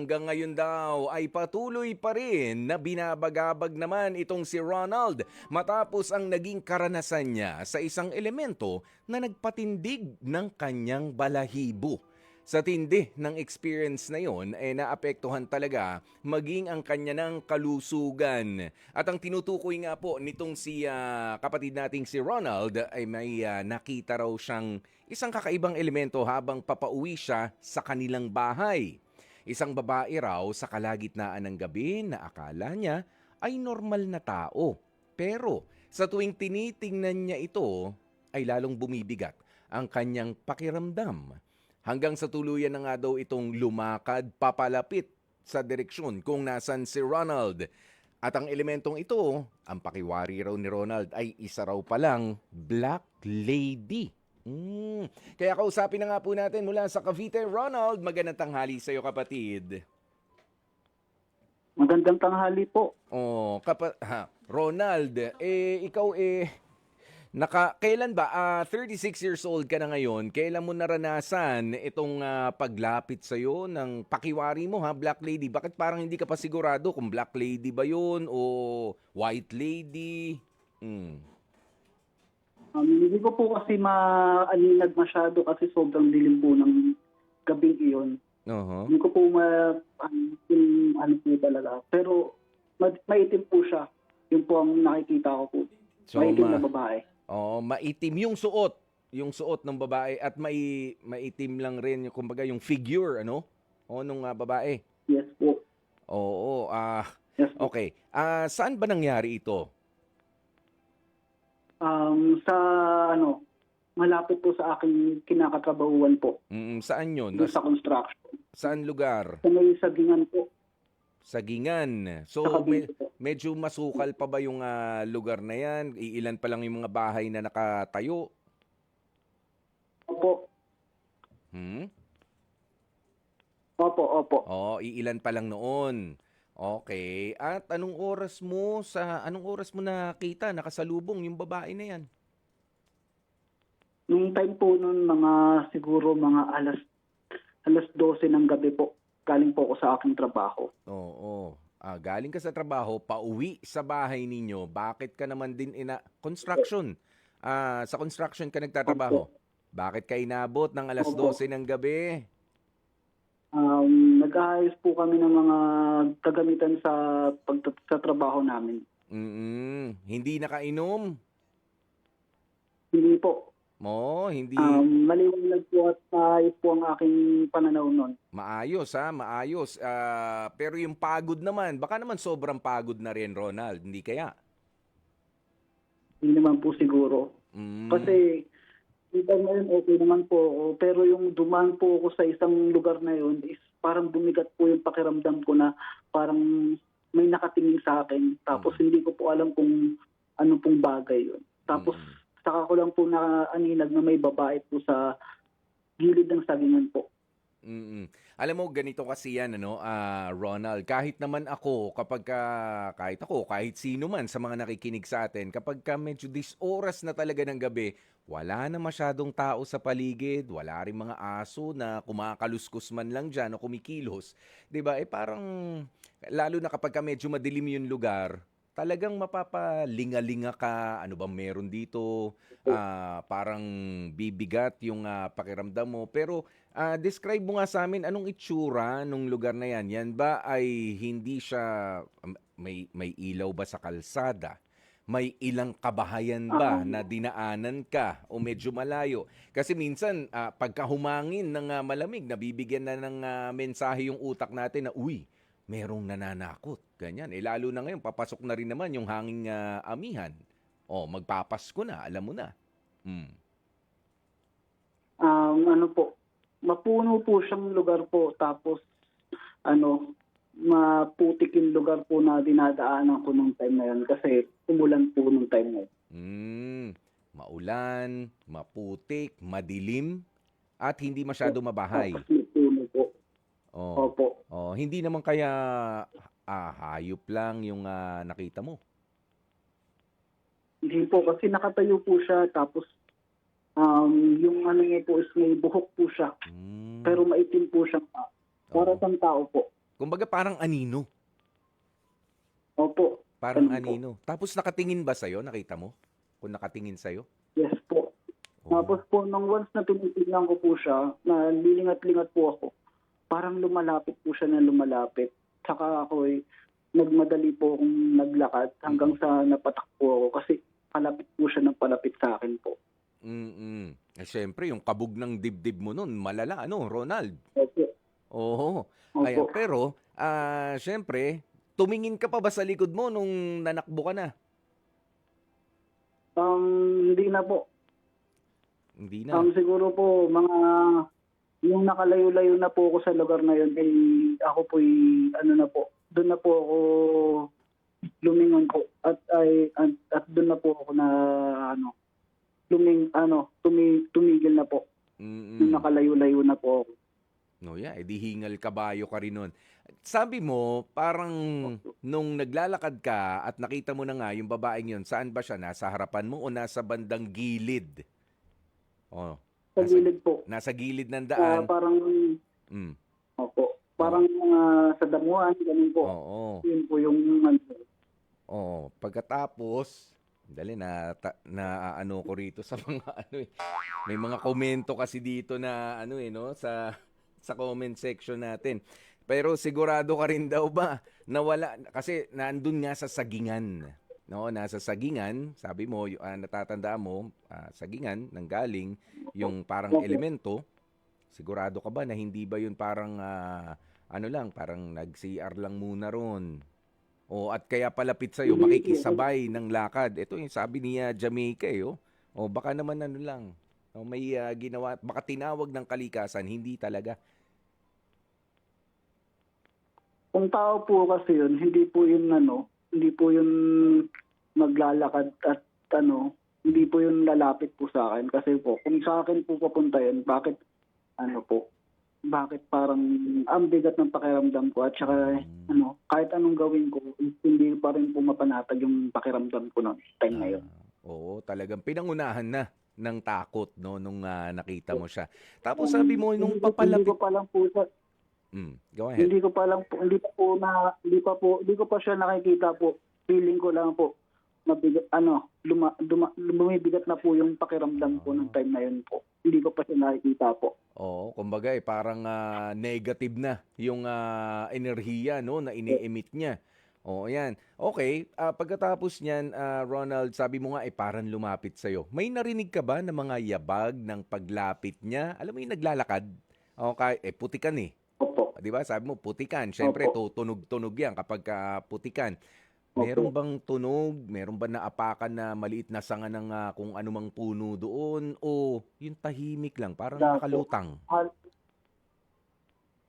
Hanggang ngayon daw ay patuloy pa rin na binabagabag naman itong si Ronald matapos ang naging karanasan niya sa isang elemento na nagpatindig ng kanyang balahibo. Sa tindi ng experience na yon ay naapektuhan talaga maging ang kanya ng kalusugan. At ang tinutukoy nga po nitong si ah, kapatid nating si Ronald ay may ah, nakita raw siyang isang kakaibang elemento habang papauwi siya sa kanilang bahay. Isang babae raw sa kalagitnaan ng gabi na akala niya ay normal na tao. Pero sa tuwing tinitingnan niya ito, ay lalong bumibigat ang kanyang pakiramdam. Hanggang sa tuluyan na nga daw itong lumakad papalapit sa direksyon kung nasan si Ronald. At ang elementong ito, ang pakiwari raw ni Ronald ay isa raw palang Black Lady. Mm. Kaya kausapin na nga po natin mula sa Cavite, Ronald. Magandang tanghali sa iyo, kapatid. Magandang tanghali po. Oh, kapa ha, Ronald, eh ikaw eh naka kailan ba Ah, 36 years old ka na ngayon? Kailan mo naranasan itong ah, paglapit sa ng pakiwari mo ha, Black Lady? Bakit parang hindi ka pa sigurado kung Black Lady ba 'yun o White Lady? Hmm. Um, hindi ko po kasi maaninag masyado kasi sobrang dilim po ng gabing iyon. Oho. Hindi ko po ma ano, yung ano po talaga. Pero ma- maitim po siya. Yun po ang nakikita ko po. So, maitim ma- na babae. Oh, maitim yung suot, yung suot ng babae at may maitim lang rin yung kumbaga yung figure ano? O nung ah, babae. Yes po. Oo, ah Yes po. okay. Ah saan ba nangyari ito? Um, sa ano, malapit po sa aking kinakatrabahuan po. Mm, saan 'yon? Doon sa construction. Saan lugar? Sa may sagingan po. Sagingan. So Sa me- medyo masukal pa ba yung ah, lugar na 'yan? Iilan pa lang yung mga bahay na nakatayo? Opo. Hmm? Opo, opo. Oh, iilan pa lang noon. Okay. At anong oras mo sa anong oras mo nakita nakasalubong yung babae na 'yan? Nung time po nun, mga siguro mga alas alas 12 ng gabi po. Galing po ako sa aking trabaho. Oo. Ah, galing ka sa trabaho, pauwi sa bahay ninyo, bakit ka naman din ina construction? Ah, sa construction ka nagtatrabaho. Bakit ka inabot ng alas Opo. 12 ng gabi? Um, nag-aayos po kami ng mga kagamitan sa pag sa trabaho namin. Mm. Hindi nakainom? Hindi po. Mo, hindi Um, maliwanag po at maayos po ang aking pananaw nun. maayos ha, maayos. Ah, pero yung pagod naman, baka naman sobrang pagod na rin, Ronald, hindi kaya? Hindi naman po siguro. Mm. Kasi dito ngayon okay naman po ako. Pero yung dumaan po ako sa isang lugar na yun is parang bumigat po yung pakiramdam ko na parang may nakatingin sa akin. Tapos hindi ko po alam kung ano pong bagay yun. Tapos Mm. saka ko lang po na aninag na may babae po sa gilid ng sagingan po. Mm. Alam mo ganito kasi yan ano, ah, Ronald, kahit naman ako kapag ka, kahit ako, kahit sino man sa mga nakikinig sa atin, kapag ka medyo this oras na talaga ng gabi, wala na masyadong tao sa paligid, wala rin mga aso na kumakaluskus man lang diyan o kumikilos, 'di ba? Eh parang lalo na kapag ka medyo madilim yung lugar, talagang mapapalinga-linga ka, ano ba meron dito? Ah, parang bibigat yung ah, pakiramdam mo. Pero ah, describe mo nga sa amin anong itsura nung lugar na yan. Yan ba ay hindi siya um, may may ilaw ba sa kalsada? May ilang kabahayan ba Ah. na dinaanan ka o medyo malayo? Kasi minsan ah, pagka humangin ng ah, malamig, nabibigyan na ng ah, mensahe yung utak natin na uy, merong nananakot. Ganyan. Eh lalo na ngayon, papasok na rin naman yung hanging ah, amihan. O, magpapasko na, alam mo na. Mm. Um, ano po, mapuno po siyang lugar po. Tapos, ano, maputik yung lugar po na dinadaanan ko nung time na yun. Kasi umulan po nung time na yun. Mm. Maulan, maputik, madilim, at hindi masyado mabahay. Tapos may puno po. Oh. Opo. Oh, hindi naman kaya ah, hayop lang yung ah, nakita mo. Hindi po, kasi nakatayo po siya. Tapos, um, yung ano niya po is may buhok po siya. Mm. Pero maitim po siya. Para sa tao po. Kumbaga parang anino. Opo. Parang Ganun po. anino. Tapos nakatingin ba sa'yo? Nakita mo? Kung nakatingin sa'yo? Yes po. Oo. Tapos po, nung once na tinitignan ko po siya, na lilingat-lingat po ako, parang lumalapit po siya na lumalapit. Saka ako eh, nagmadali po akong naglakad hanggang sa napatak po ako kasi palapit po siya ng palapit sa akin po. Mm-mm. Eh, syempre, yung kabog ng dibdib mo nun, malala, ano, Ronald? Opo. Oo. Opo. Ayan, pero, ah, syempre, tumingin ka pa ba sa likod mo nung nanakbo ka na? Um, hindi na po. Hindi na. Um, siguro po, mga yung nakalayo-layo na po ako sa lugar na yun, eh, ako po, ano na po, doon na po ako lumingon po at ay at, at doon na po ako na ano luming ano tumi, tumigil na po Mm-mm. yung nakalayo-layo na po ako. No, yeah, edi hingal kabayo ka rin nun. Sabi mo, parang nung naglalakad ka at nakita mo na nga yung babaeng yun, saan ba siya? Nasa harapan mo o nasa bandang gilid? Oh, Sa Nasa- gilid po. nasa gilid ng daan. parang Mm. opo, parang ah, sa damuhan ganun po. Oo. Yun po yung ano, Oo. Pagkatapos, dali na ta, na ano ko rito sa mga ano eh. May mga komento kasi dito na ano eh no sa sa comment section natin. Pero sigurado ka rin daw ba na wala kasi nandun nga sa sagingan. No, nasa sagingan, sabi mo, y- ah, natatanda mo, ah, sagingan nang galing yung parang elemento. Sigurado ka ba na hindi ba yun parang ah, ano lang, parang nag-CR lang muna ron. O at kaya palapit Hindi po. makikisabay ng lakad. Ito yung sabi niya Jamaica eh, oh. O baka naman ano lang. O, may ah, ginawa, baka tinawag ng kalikasan, hindi talaga. Kung tao po kasi yun, hindi po yun ano, hindi po yun maglalakad at ano, hindi po yun lalapit po sa akin. Kasi po, kung sa akin po papunta yun, bakit ano po, bakit parang ang bigat ng pakiramdam ko at saka Mm. ano, kahit anong gawin ko, hindi pa rin po mapanatag yung pakiramdam ko noong time na yun. Ah, oo, talagang pinangunahan na ng takot no nung ah, nakita mo siya. Tapos sabi mo nung papalapit, Hindi ko pa lang po sa, mm, go ahead. hindi ko pa lang po, hindi pa po na, hindi pa po, hindi ko pa siya nakikita po. Feeling ko lang po, mabigat, ano, luma, duma, lumibigat na po yung pakiramdam ko nung time na yun po. Hindi ko pa siya nakikita po. Oo, kumbaga eh, parang ah, negative na yung ah, enerhiya no na ini-emit niya. Oo, yan. Okay, ah, pagkatapos niyan, ah, Ronald, sabi mo nga eh parang lumapit sa'yo. May narinig ka ba ng mga yabag ng paglapit niya? Alam mo yung naglalakad? Okay, eh putikan eh. Opo. 'Di ba? Sabi mo putikan. Syempre Opo. tutunog-tunog 'yan kapag ka putikan. Opo. Meron bang tunog? Meron ba naapakan na maliit na sanga ng ah, kung anumang puno doon o yung tahimik lang, parang Wala po. nakalutang? Hal-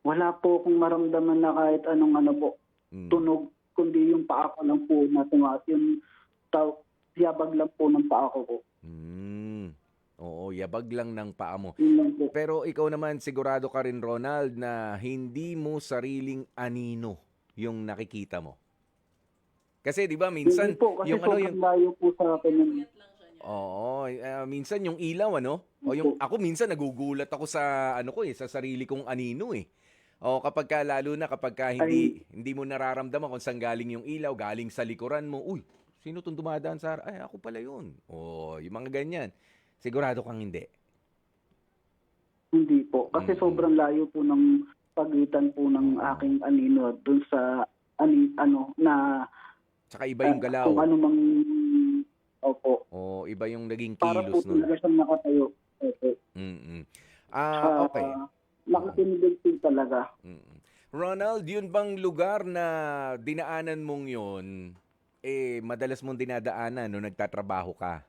Wala po akong maramdaman na kahit anong ano po, Mm. tunog, kundi yung paa ko lang po na tumaas. Yung taw, yabag lang po ng paa ko po. Mm. Oo, yabag lang ng paa mo. Yun lang po. Pero ikaw naman sigurado ka rin Ronald na hindi mo sariling anino yung nakikita mo. Kasi 'di ba minsan Hindi po, kasi yung ano yung layo po sa akin yun. Oo, ah, minsan yung ilaw ano? O yung ako minsan nagugulat ako sa ano ko eh, sa sarili kong anino eh. O kapag ka, lalo na kapag ka hindi hindi mo nararamdaman kung saan galing yung ilaw, galing sa likuran mo, uy, sino tong dumadaan sa Ay, ako pala yun. O yung mga ganyan. Sigurado kang hindi. Hindi po. Kasi Mm. sobrang layo po ng pagitan po ng aking anino dun sa ani, ano na Tsaka iba yung galaw. kung ano mang opo. O iba yung naging Para po kilos nun. talaga siyang nakatayo. Opo. Mm-mm. Ah, Ah, okay. Nakatindig po talaga. Mm. Ronald, yun bang lugar na dinaanan mong yun, eh, madalas mong dinadaanan nung nagtatrabaho ka?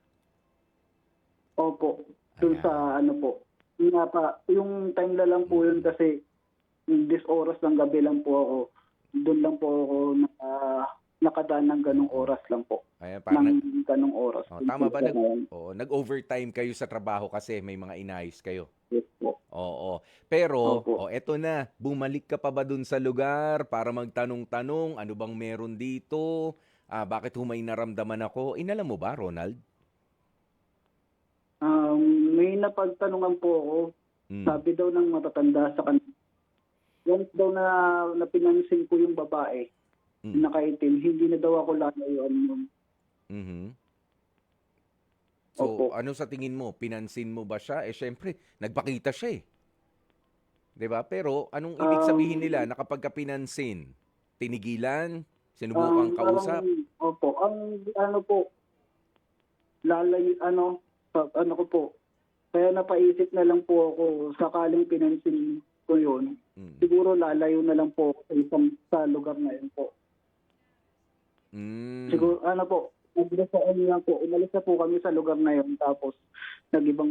Opo. Ayan. sa ano po. Yung nga pa, yung time na lang po yun kasi this oras ng gabi lang po ako. Doon lang po ako naka, nakadaan ng ganong oras lang po. Ayan, parang nag, ng ganong oras. Oh, tama ba? Ngayon. oo, nag-overtime kayo sa trabaho kasi may mga inayos kayo. Yes po. Oo. Pero, Opo. oh, eto na, bumalik ka pa ba dun sa lugar para magtanong-tanong, ano bang meron dito? Ah, bakit humay naramdaman ako? Inalam mo ba, Ronald? Um, may napagtanungan po ako. Mm. Sabi daw ng matatanda sa kanila once daw na, na pinansin ko yung babae, Mm. nakaitim, hindi na daw ako lalayuan nun. Mhm. So, Opo. ano sa tingin mo? Pinansin mo ba siya? Eh, syempre, nagpakita siya eh. 'Di ba? Pero, anong ibig sabihin Um, nila na kapag ka pinansin? Tinigilan? Sinubukang Ang kausap? parang- opo, ang ano po, lalay, ano, ano ko po, kaya napaisip na lang po ako, sakaling pinansin ko yun, Mm. siguro lalayo na lang po sa isang sa lugar na yun po. Mm. Siguro, ano po, nagdasaan lang po, umalis na po kami sa lugar na yun, tapos nag-ibang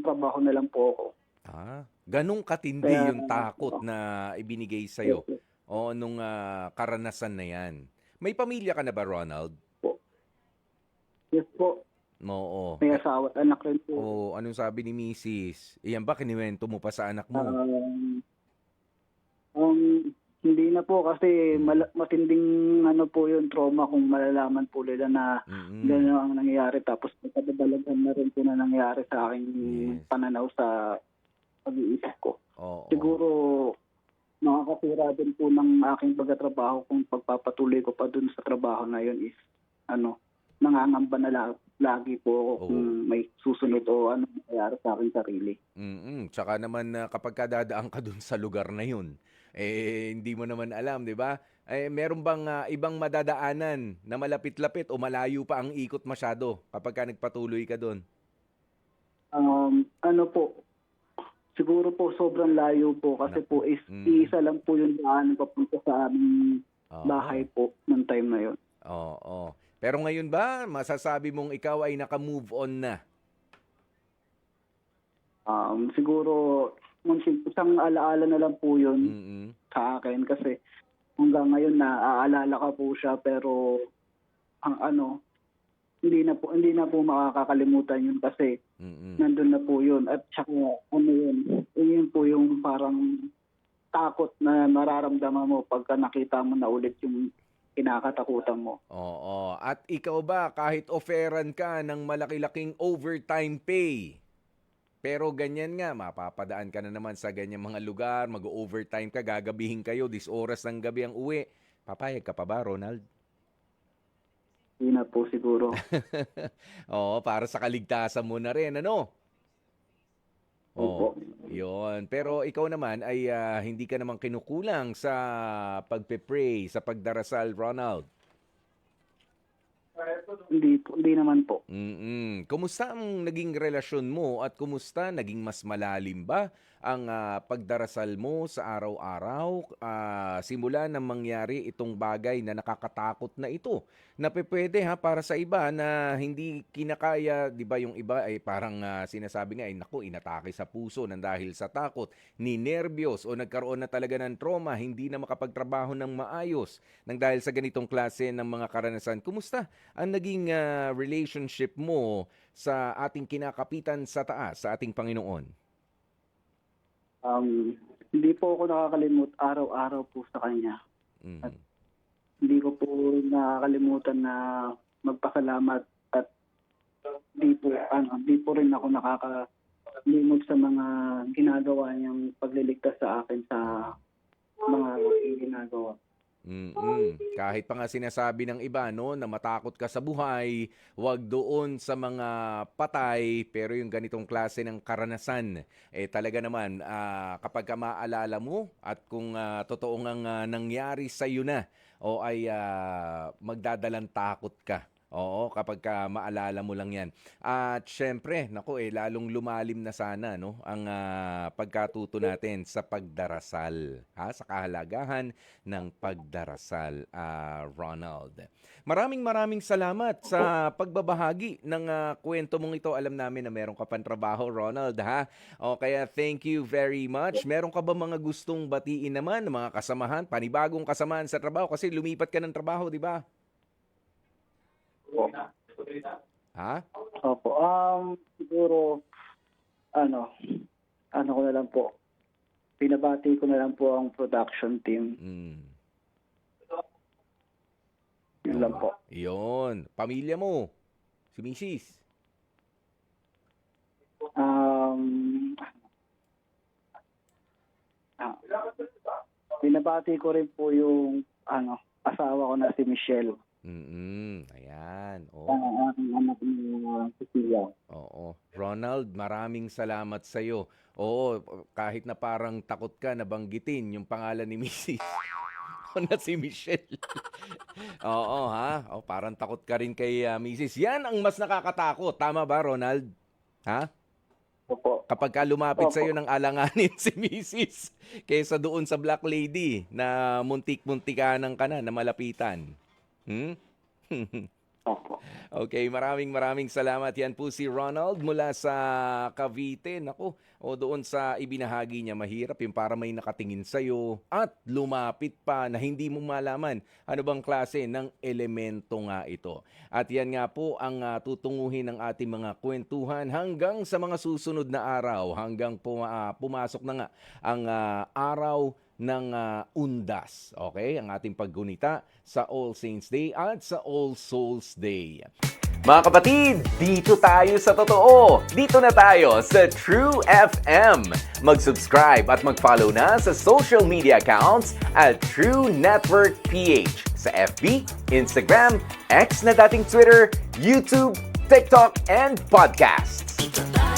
trabaho na lang po ako. Ah, ganong katindi Kaya- yung takot na ibinigay sa'yo o nung ah, karanasan na yan. May pamilya ka na ba, Ronald? Yes po, Oo. may asawa at anak rin po. O anong sabi ni Mrs.? Iyan ba kiniwento mo pa sa anak mo? Um, um, hindi na po kasi mal- matinding ano po yung trauma kung malalaman po nila na Mm-mm. gano'n ang nangyayari tapos nagkadadalagan na rin po na nangyayari sa aking Yes. pananaw sa pag-iisip ko. Oo. Siguro makakasira din po ng aking pagkatrabaho kung pagpapatuloy ko pa dun sa trabaho na yun is ano, nangangamba na la- lagi po Oo. kung may susunod o ano nangyayari sa aking sarili. Mm-mm. Tsaka naman na kapag kadadaan ka dun sa lugar na yun, eh hindi mo naman alam, di ba? Eh meron bang ah, ibang madadaanan na malapit-lapit o malayo pa ang ikot masyado kapag ka nagpatuloy ka dun? Um, ano po, siguro po sobrang layo po kasi po is Mm. isa lang po yung daan papunta sa aming Oo. bahay po ng time na yun. Oo. Pero ngayon ba, masasabi mong ikaw ay naka-move on na? Um, siguro munsin isang alaala na lang po yun Mm-mm. sa akin kasi hanggang ngayon naaalala ka po siya pero ang ano hindi na po hindi na po makakakalimutan yun kasi Mm-mm. nandun na po yun at saka ano yun yun po yung parang takot na mararamdaman mo pagka nakita mo na ulit yung kinakatakutan mo. Oo. At ikaw ba, kahit offeran ka ng malaki-laking overtime pay, pero ganyan nga, mapapadaan ka na naman sa ganyan mga lugar, mag-overtime ka, gagabihin kayo, dis oras ng gabi ang uwi. Papayag ka pa ba, Ronald? Hindi na po siguro. Oo, para sa kaligtasan mo na rin, ano? Oo. Opo. Yun. Pero ikaw naman ay ah, hindi ka naman kinukulang sa pagpe-pray, sa pagdarasal, Ronald. Hindi po, hindi naman po. Mm-mm. Kumusta ang naging relasyon mo at kumusta naging mas malalim ba ang ah, pagdarasal mo sa araw-araw ah, simula nang mangyari itong bagay na nakakatakot na ito? Na pwede ha para sa iba na hindi kinakaya, 'di ba yung iba ay parang ah, sinasabi nga ay naku inatake sa puso nang dahil sa takot, ni nervyos o nagkaroon na talaga ng trauma, hindi na makapagtrabaho ng maayos nang dahil sa ganitong klase ng mga karanasan. Kumusta ang naging ah, relationship mo sa ating kinakapitan sa taas, sa ating Panginoon? Um, hindi po ako nakakalimut araw-araw po sa kanya. Mhm. Hindi ko po nakakalimutan na magpasalamat at di po, ano, di po rin ako nakakalimot sa mga ginagawa niyang pagliligtas sa akin sa mga ginagawa. Mm-mm. Kahit pa nga sinasabi ng iba no na matakot ka sa buhay, wag doon sa mga patay, pero yung ganitong klase ng karanasan eh talaga naman ah, kapag ka maalala mo at kung ah, totoo ngang ah, nangyari sa iyo na o ay ah, magdadalang takot ka. Oo, kapag ka maalala mo lang 'yan. At syempre, nako eh lalong lumalim na sana no ang ah, pagkatuto natin sa pagdarasal, ha, sa kahalagahan ng pagdarasal, ah, Ronald. Maraming maraming salamat sa pagbabahagi ng ah, kwento mong ito. Alam namin na meron ka pang trabaho, Ronald, ha? O kaya thank you very much. Meron ka ba mga gustong batiin naman mga kasamahan, panibagong kasamahan sa trabaho kasi lumipat ka ng trabaho, di ba? Ha? Opo. Um, siguro, ano, ano ko na lang po, pinabati ko na lang po ang production team. Mm. Yun lang po. Yun. Pamilya mo. Si Mrs. Um, ah, binabati ko rin po yung ano, asawa ko na si Michelle. Mm Ayan. Oo. Ang aking anak ni uh, Cecilia. Oo. Ronald, maraming salamat sa iyo. Oo, kahit na parang takot ka na banggitin yung pangalan ni Mrs. o na si Michelle. Oo, ha? O, parang takot ka rin kay ah, Mrs. Yan ang mas nakakatakot. Tama ba, Ronald? Ha? Opo. Kapag ka lumapit Opo. sa ng alanganin si Mrs. kaysa doon sa Black Lady na muntik-muntikanan ka na na malapitan. Hmm? Opo. Okay, maraming maraming salamat. Yan po si Ronald mula sa Cavite. Nako, o doon sa ibinahagi niya, mahirap yung para may nakatingin sa'yo at lumapit pa na hindi mo malaman ano bang klase ng elemento nga ito. At yan nga po ang ah, tutunguhin ng ating mga kwentuhan hanggang sa mga susunod na araw, hanggang puma- ah, pumasok na nga ang ah, araw ng ah, undas. Okay? Ang ating paggunita sa All Saints Day at sa All Souls Day. Mga kapatid, dito tayo sa totoo. Dito na tayo sa True FM. Mag-subscribe at mag-follow na sa social media accounts at True Network PH sa FB, Instagram, X na dating Twitter, YouTube, TikTok, and podcasts. Ito tayo